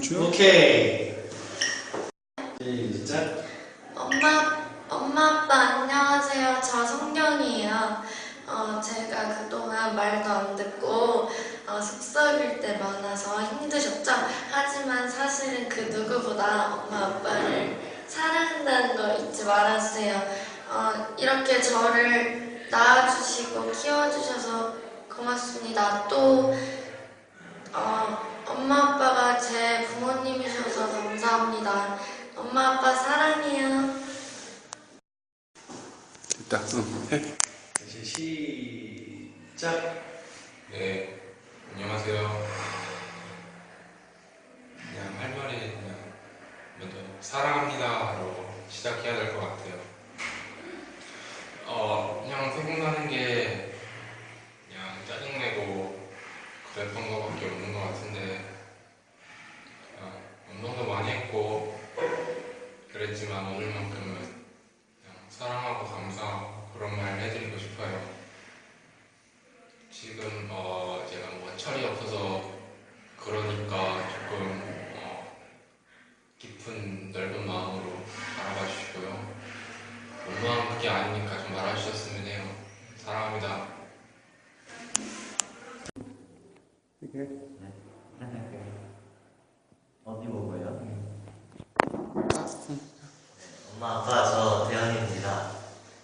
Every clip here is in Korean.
오케이. 시작. 엄마, 엄마, 아빠 안녕하세요. 저 성경이에요. 어, 제가 그동안 말도 안 듣고 어, 속썩일 때 많아서 힘드셨죠? 하지만 사실은 그 누구보다 엄마, 아빠를 사랑한다는 거 잊지 말아주세요. 어, 이렇게 저를 낳아주시고 키워주셔서 고맙습니다. 또 어, 엄마, 제 부모님이셔서 감사합니다. 엄마, 아빠 사랑해요. 됐다. 응, 해. 다시 시작. 네, 안녕하세요. 그냥 할 말이 그냥 먼저 사랑합니다로 시작해야 될 것 같아요. 어, 그냥 생각나는 게 그냥 짜증내고 그랬던 것밖에 없는 것 같은데 어, 운동도 많이 했고 그랬지만 오늘만큼은 그냥 사랑하고 감사하고 그런 말 해드리고 싶어요. 지금 어 제가 뭐 철이 없어서 그러니까 조금 어 깊은 넓은 마음으로 바라봐 주시고요. 원망 그게 아니니까 좀 말아주셨으면 해요. 사랑합니다. 어디 보고요? 엄마 아빠 저 대현입니다.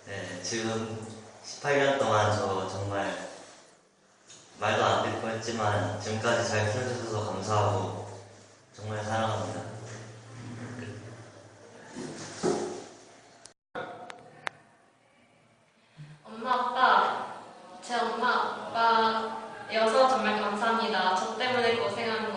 네 지금 18년 동안 저 정말 말도 안 듣고 했지만 지금까지 잘 키워주셔서 감사하고 정말 사랑합니다. 엄마 아빠 제 엄마 아빠여서 정말 감사합니다. 저 때문에 고생한